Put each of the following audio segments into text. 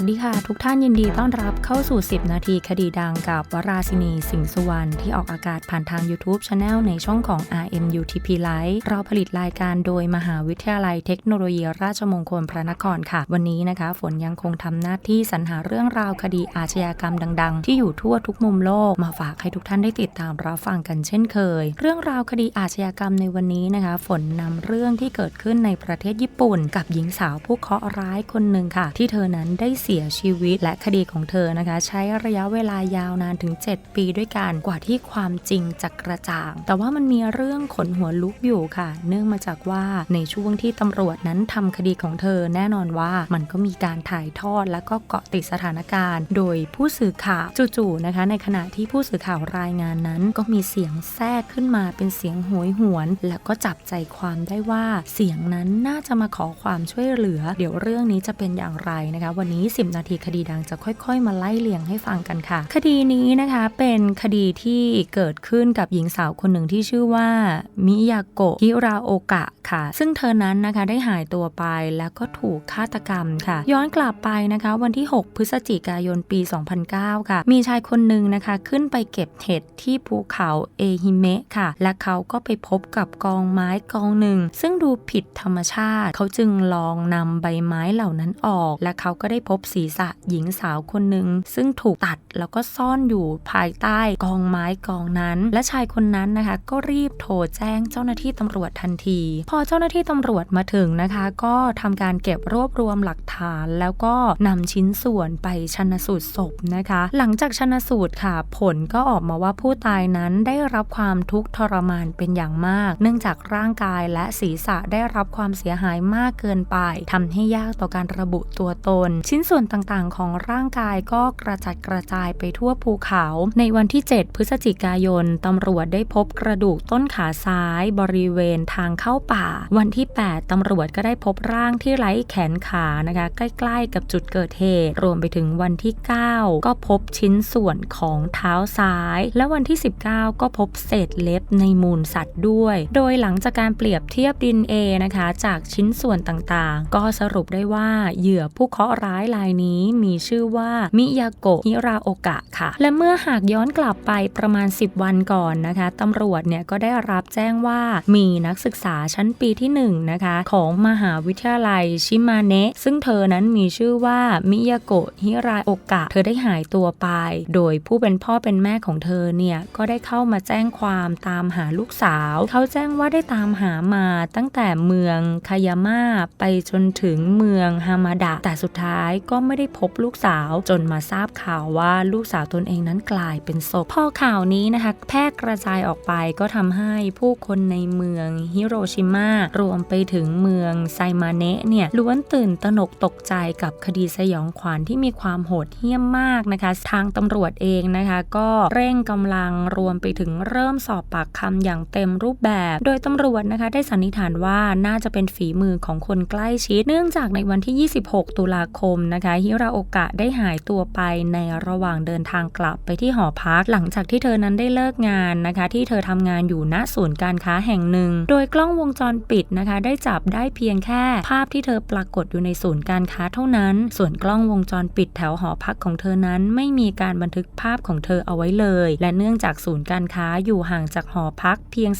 วัสดีค่ะ ทุกท่านยินดีต้อนรับเข้าสู่ 10 นาทีคดีดังกับวราศินีสิงห์สุวรรณที่ออกอากาศผ่านทาง YouTube Channel ในช่องของ RMUTP Live เราผลิตรายการโดยมหาวิทยาลัยเทคโนโลยีราชมงคลพระนครค่ะ วันนี้นะคะ ฝนยังคงทำหน้าที่สรรหาเรื่องราวคดีอาชญากรรมดัง ๆ ที่อยู่ทั่วทุกมุมโลกมาฝากให้ทุกท่านได้ติดตามรับฟังกันเช่นเคย เรื่องราวคดีอาชญากรรมในวันนี้นะคะ ฝนนำเรื่องที่เกิดขึ้นในประเทศญี่ปุ่น กับหญิงสาวผู้เคราะห์ร้ายคนหนึ่งค่ะ ที่เธอนั้นได้เสียชีวิต และคดีของเธอนะคะ ใช้ระยะเวลายาวนานถึง 7 ปีด้วยกันกว่าที่ความจริงจะกระจ่าง แต่ว่ามันมีเรื่องขนหัวลุกอยู่ค่ะ เนื่องมาจากว่าในช่วงที่ตำรวจนั้นทำคดีของเธอแน่นอนว่ามันก็มีการถ่ายทอดและก็เกาะติดสถานการณ์ โดยผู้สื่อข่าวจู่ๆนะคะ ในขณะที่ผู้สื่อข่าวรายงานนั้น ก็มีเสียงแทรกขึ้นมาเป็นเสียงโหยหวน แล้วก็จับใจความได้ว่าเสียงนั้นน่าจะมาขอความช่วยเหลือ เดี๋ยวเรื่องนี้จะเป็นอย่างไรนะคะ วันนี้10 นาทีคดีดังจะค่อยๆ มาไล่เลียงให้ฟังกันค่ะ คดีนี้นะคะเป็นคดีที่เกิดขึ้นกับหญิงสาวคนหนึ่งที่ชื่อว่า มิยาโกะฮิราโอกะค่ะ ซึ่งเธอนั้นนะคะได้หายตัวไปแล้วก็ถูกฆาตกรรมค่ะ ย้อนกลับไปนะคะวันที่ 6 พฤศจิกายนปี 2009 ค่ะ มีชายคนหนึ่งนะคะขึ้นไปเก็บเห็ดที่ภูเขาเอฮิเมะค่ะ และเขาก็ไปพบกับกองไม้กองหนึ่ง ซึ่งดูผิดธรรมชาติ เขาจึงลองนำใบไม้เหล่านั้นออก และเขาก็ได้พบศีรษะหญิงสาวคนหนึ่งซึ่งถูกตัดแล้วก็ซ่อนอยู่ภายใต้กองไม้กองนั้น และชายคนนั้นนะคะ ก็รีบโทรแจ้งเจ้าหน้าที่ตำรวจทันที พอเจ้าหน้าที่ตำรวจมาถึงนะคะ ก็ทำการเก็บรวบรวมหลักฐาน แล้วก็นำชิ้นส่วนไปชันสูตรศพนะคะ หลังจากชันสูตรค่ะ ผลก็ออกมาว่าผู้ตายนั้นได้รับความทุกข์ทรมานเป็นอย่างมาก เนื่องจากร่างกายและศีรษะได้รับความเสียหายมากเกินไปทำให้ยากต่อการระบุตัวตน ชิ้นส่วนนต่างๆ ของร่างกายก็กระจัดกระจายไปทั่วภูเขา ในวันที่ 7 พฤศจิกายนตำรวจได้พบกระดูกต้นขาซ้ายบริเวณทางเข้าป่า วันที่ 8ตำรวจก็ได้พบร่างที่ไร้แขนขานะคะ ใกล้ๆ กับจุดเกิดเหตุ รวมไปถึงวันที่ 9 ก็พบชิ้นส่วนของเท้าซ้าย และวันที่ 19 ก็พบเศษเล็บในมูลสัตว์ด้วย โดยหลังจากการเปรียบเทียบดินเอนะคะ จากชิ้นส่วนต่างๆ ก็สรุปได้ว่าเหยื่อผู้เคราะห์ร้ายรายนี้มีชื่อว่ามิยาโกะฮิราโอกะค่ะ และเมื่อหากย้อนกลับไปประมาณ 10 วันก่อนนะคะตำรวจเนี่ยก็ได้รับแจ้งว่ามีนักศึกษาชั้นปีที่1นะคะของมหาวิทยาลัยชิมาเนะซึ่งเธอนั้นมีชื่อว่ามิยาโกะฮิราโอกะ เธอได้หายตัวไป โดยผู้เป็นพ่อเป็นแม่ของเธอเนี่ยก็ได้เข้ามาแจ้งความตามหาลูกสาว เขาแจ้งว่าได้ตามหามาตั้งแต่เมืองคายาม่าไปจนถึงเมืองฮามาดะ แต่สุดท้ายก็ไม่ได้พบลูกสาวจนมาทราบข่าวว่าลูกสาวตนเองนั้นกลายเป็นศพพอข่าวนี้นะคะ แพร่กระจายออกไปก็ทำให้ผู้คนในเมืองฮิโรชิมารวมไปถึงเมืองไซมาเนะเนี่ยล้วนตื่นตระหนกตกใจกับคดีสยองขวัญที่มีความโหดเหี้ยมมากนะคะ ทางตำรวจเองนะคะ ก็เร่งกำลังรวมไปถึงเริ่มสอบปากคำอย่างเต็มรูปแบบ โดยตำรวจนะคะได้สันนิษฐานว่าน่าจะเป็นฝีมือของคนใกล้ชิด เนื่องจากในวันที่ 26 ตุลาคมนะคะฮิราโอกะได้หายตัวไปในระหว่างเดินทางกลับไปที่หอพัก หลังจากที่เธอนั้นได้เลิกงานนะคะ ที่เธอทำงานอยู่ณศูนย์การค้าแห่งหนึ่ง โดยกล้องวงจรปิดนะคะ ได้จับได้เพียงแค่ ภาพที่เธอปรากฏอยู่ในศูนย์การค้าเท่านั้น ส่วนกล้องวงจรปิดแถวหอพักของเธอนั้น ไม่มีการบันทึกภาพของเธอเอาไว้เลย และเนื่องจากศูนย์การค้าอยู่ห่างจากหอพักเพียง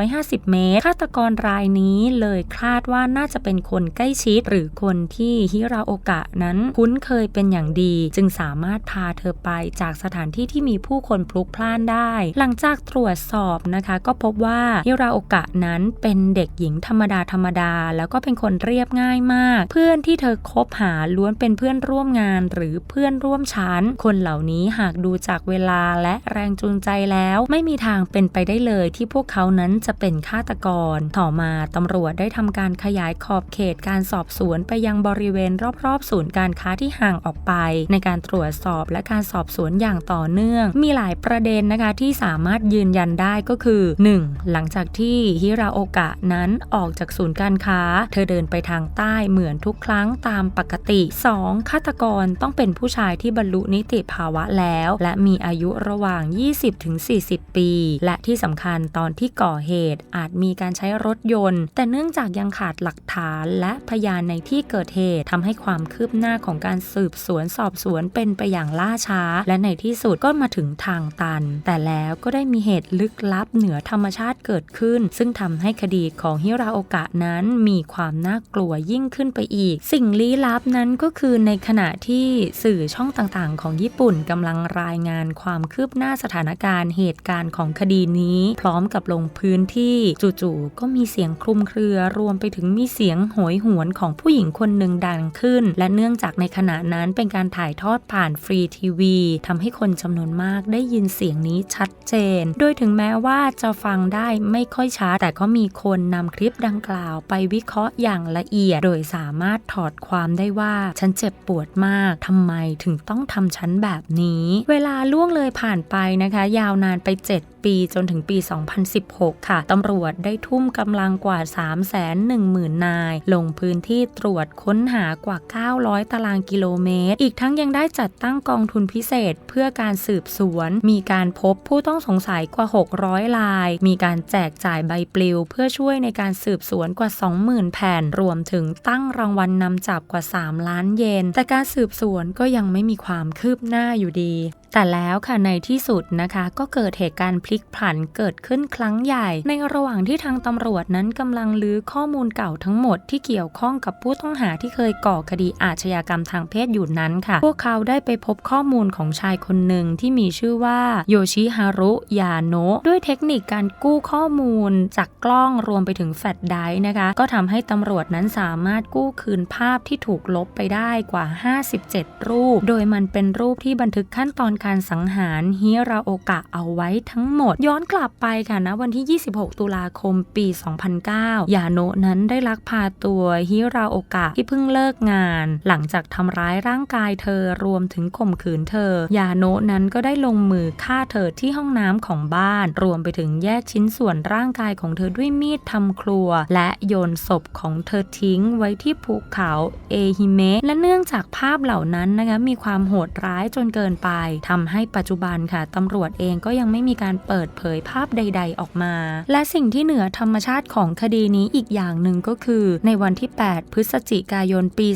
450 เมตรฆาตกรรายนี้เลยคาดว่าน่าจะเป็นคนใกล้ชิดหรือคนที่ฮิราโอกะนั้นคุ้นเคยเป็นอย่างดี จึงสามารถพาเธอไปจากสถานที่ที่มีผู้คนพลุกพล่านได้ หลังจากตรวจสอบนะคะ ก็พบว่าฮิราโอกะนั้นเป็นเด็กหญิงธรรมดาธรรมดา แล้วก็เป็นคนเรียบง่ายมาก เพื่อนที่เธอคบหาล้วนเป็นเพื่อนร่วมงาน หรือเพื่อนร่วมชั้น คนเหล่านี้หากดูจากเวลาและแรงจูงใจแล้ว ไม่มีทางเป็นไปได้เลยที่พวกเขานั้นจะเป็นฆาตกร ต่อมาตำรวจได้ทำการขยายขอบเขตการสอบสวนไปยังบริเวณรอบๆ ศูนย์การค้าที่ห่างออกไป ในการตรวจสอบและการสอบสวนอย่างต่อเนื่อง มีหลายประเด็นนะคะที่สามารถยืนยันได้ก็คือ 1. หลังจากที่ฮิราโอกะนั้นออกจากศูนย์การค้า เธอเดินไปทางใต้เหมือนทุกครั้งตามปกติ 2. ฆาตกรต้องเป็นผู้ชายที่บรรลุนิติภาวะแล้ว และมีอายุระหว่าง 20-40 ปี และที่สำคัญตอนที่ก่อเหตุอาจมีการใช้รถยนต์ แต่เนื่องจากยังขาดหลักฐานและพยานในที่เกิดเหตุทำให้ความคืบหน้าของการสืบสวนสอบสวนเป็นไปอย่างล่าช้า และในที่สุดก็มาถึงทางตัน แต่แล้วก็ได้มีเหตุลึกลับเหนือธรรมชาติเกิดขึ้น ซึ่งทำให้คดีของฮิราโอกะนั้นมีความน่ากลัวยิ่งขึ้นไปอีก สิ่งลี้ลับนั้นก็คือในขณะที่สื่อช่องต่างๆ ของญี่ปุ่นกำลังรายงานความคืบหน้าสถานการณ์เหตุการณ์ของคดีนี้ พร้อมกับลงพื้นที่จู่ๆก็มีเสียงคลุมเครือรวมไปถึงมีเสียงโหยหวนของผู้หญิงคนหนึ่งดังขึ้น และเนื่องจากในขณะนั้นเป็นการถ่ายทอดผ่านฟรีทีวีทำให้คนจำนวนมากได้ยินเสียงนี้ชัดเจน โดยถึงแม้ว่าจะฟังได้ไม่ค่อยชัดแต่ก็มีคนนำคลิปดังกล่าวไปวิเคราะห์อย่างละเอียด โดยสามารถถอดความได้ว่า ฉันเจ็บปวดมากทำไมถึงต้องทำฉันแบบนี้ เวลาล่วงเลยผ่านไปนะคะ ยาวนานไป 7 ปีจนถึงปี 2016 ค่ะ ตำรวจได้ทุ่มกำลังกว่า 310,000 นาย ลงพื้นที่ตรวจค้นหากว่า 900 ตารางกิโลเมตร อีกทั้งยังได้จัดตั้งกองทุนพิเศษเพื่อการสืบสวน มีการพบผู้ต้องสงสัยกว่า 600 ลาย มีการแจกจ่ายใบปลิว เพื่อช่วยในการสืบสวนกว่า 20,000 แผ่น รวมถึงตั้งรางวัลนนำจับกว่า 3 ล้านเยน แต่การสืบสวนก็ยังไม่มีความคืบหน้าอยู่ดีแต่แล้วค่ะในที่สุดนะคะ ก็เกิดเหตุการณ์พลิกผันเกิดขึ้นครั้งใหญ่ ในระหว่างที่ทางตำรวจนั้นกำลังลื้อข้อมูลเก่าทั้งหมดที่เกี่ยวข้องกับผู้ต้องหาที่เคยก่อคดีอาชญากรรมทางเพศอยู่นั้นค่ะ พวกเขาได้ไปพบข้อมูลของชายคนหนึ่งที่มีชื่อว่าโยชิฮารุยาโนะด้วยเทคนิคการกู้ข้อมูล จากกล้องรวมไปถึงแฟลชไดร์นะคะ ก็ทำให้ตำรวจนั้นสามารถกู้คืนภาพที่ถูกลบไปได้กว่า 57 รูป โดยมันเป็นรูปที่บันทึกขั้นตอนการสังหารฮิราโอกะเอาไว้ทั้งหมด ย้อนกลับไปค่ะนะวันที่ 26 ตุลาคมปี 2009 ยาโนะนั้นได้ลักพาตัวฮิราโอกะที่เพิ่งเลิกงาน หลังจากทำร้ายร่างกายเธอรวมถึงข่มขืนเธอ ยาโนะนั้นก็ได้ลงมือฆ่าเธอที่ห้องน้ำของบ้าน รวมไปถึงแยกชิ้นส่วนร่างกายของเธอด้วยมีดทำครัว และโยนศพของเธอทิ้งไว้ที่ภูเขาเอฮิเมะและเนื่องจากภาพเหล่านั้นนะคะมีความโหดร้ายจนเกินไปทำให้ปัจจุบันค่ะตำรวจเองก็ยังไม่มีการเปิดเผยภาพใด ๆ ออกมา และสิ่งที่เหนือธรรมชาติของคดีนี้อีกอย่างหนึ่งก็คือ ในวันที่ 8 พฤศจิกายนปี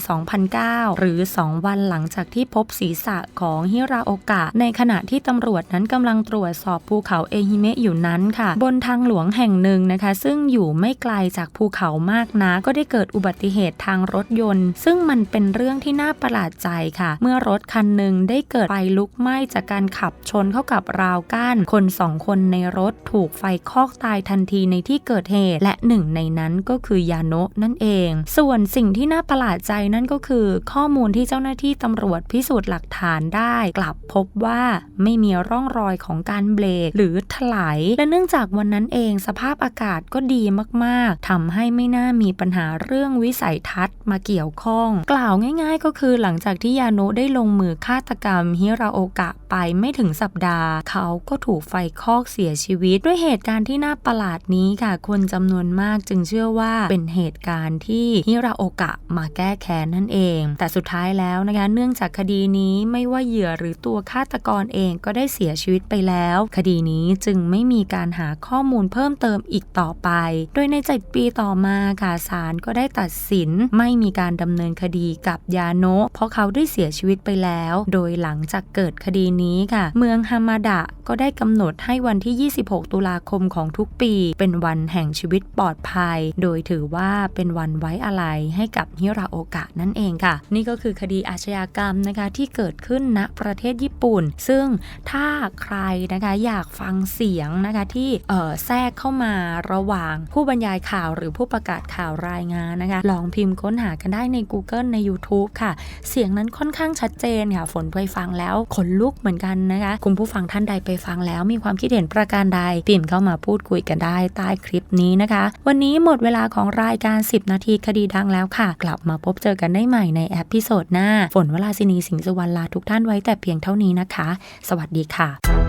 2009 หรือ 2 วันหลังจากที่พบศีรษะของฮิราโอกะ ในขณะที่ตำรวจนั้นกำลังตรวจสอบภูเขาเอฮิเมะอยู่นั้นค่ะ บนทางหลวงแห่งหนึ่งนะคะ ซึ่งอยู่ไม่ไกลจากภูเขามากนะก็ได้เกิดอุบัติเหตุทางรถยนต์ ซึ่งมันเป็นเรื่องที่น่าประหลาดใจค่ะ เมื่อรถคันหนึ่งได้เกิดไฟลุกไหม้จากการขับชนเข้ากับราวกั้นคนสองคนในรถถูกไฟคอกตายทันทีในที่เกิดเหตุ และหนึ่งในนั้นก็คือยาโนะนั่นเอง ส่วนสิ่งที่น่าประหลาดใจนั่นก็คือ ข้อมูลที่เจ้าหน้าที่ตำรวจพิสูจน์หลักฐานได้ กลับพบว่าไม่มีร่องรอยของการเบรกหรือถลายและเนื่องจากวันนั้นเองสภาพอากาศก็ดีมากๆทำให้ไม่น่ามีปัญหาเรื่องวิสัยทัศน์มาเกี่ยวข้อง กล่าวง่าย ๆ ก็คือหลังจากที่ยาโนะได้ลงมือฆาตกรรมฮิราโอกะไปไม่ถึงสัปดาห์ เขาก็ถูกไฟคอกเสียชีวิต ด้วยเหตุการณ์ที่น่าประหลาดนี้ค่ะ คนจำนวนมากจึงเชื่อว่าเป็นเหตุการณ์ที่ฮิราโอกะมาแก้แค้นนั่นเอง แต่สุดท้ายแล้วนะคะเนื่องจากคดีนี้ไม่ว่าเหยื่อหรือตัวฆาตกรเองก็ได้เสียชีวิตไปแล้ว คดีนี้จึงไม่มีการหาข้อมูลเพิ่มเติมอีกต่อไป โดยในเจ็ดปีต่อมาค่ะศาลก็ได้ตัดสินไม่มีการดำเนินคดีกับยาโนะเพราะเขาได้เสียชีวิตไปแล้ว โดยหลังจากเกิดคดีนี้ค่ะ เมืองฮามาดะก็ได้กำหนดให้วันที่ 26 ตุลาคมของทุกปี เป็นวันแห่งชีวิตปลอดภัย โดยถือว่าเป็นวันไว้อะไรให้กับฮิราโอกะนั่นเองค่ะ นี่ก็คือคดีอาชญากรรมนะคะที่เกิดขึ้นณประเทศญี่ปุ่น ซึ่งถ้าใครนะคะอยากฟังเสียงนะคะที่เออแทรกเข้ามาระหว่างผู้บรรยายข่าวหรือผู้ประกาศข่าวรายงานนะคะ ลองพิมพ์ค้นหากันได้ใน Google ใน YouTube ค่ะ เสียงนั้นค่อนข้างชัดเจนค่ะ ฝนไปฟังแล้วขนลุกเหมือนกันนะคะ คุณผู้ฟังท่านใดไปฟังแล้วมีความคิดเห็นประการใดพิมพ์เข้ามาพูดคุยกันได้ใต้คลิปนี้นะคะ วันนี้หมดเวลาของรายการ 10 นาทีคดีดังแล้วค่ะ กลับมาพบเจอกันได้ใหม่ในแอพิโซดหน้า ฝนวลาสินีสิงห์สุวรรณลาทุกท่านไว้แต่เพียงเท่านี้นะคะ สวัสดีค่ะ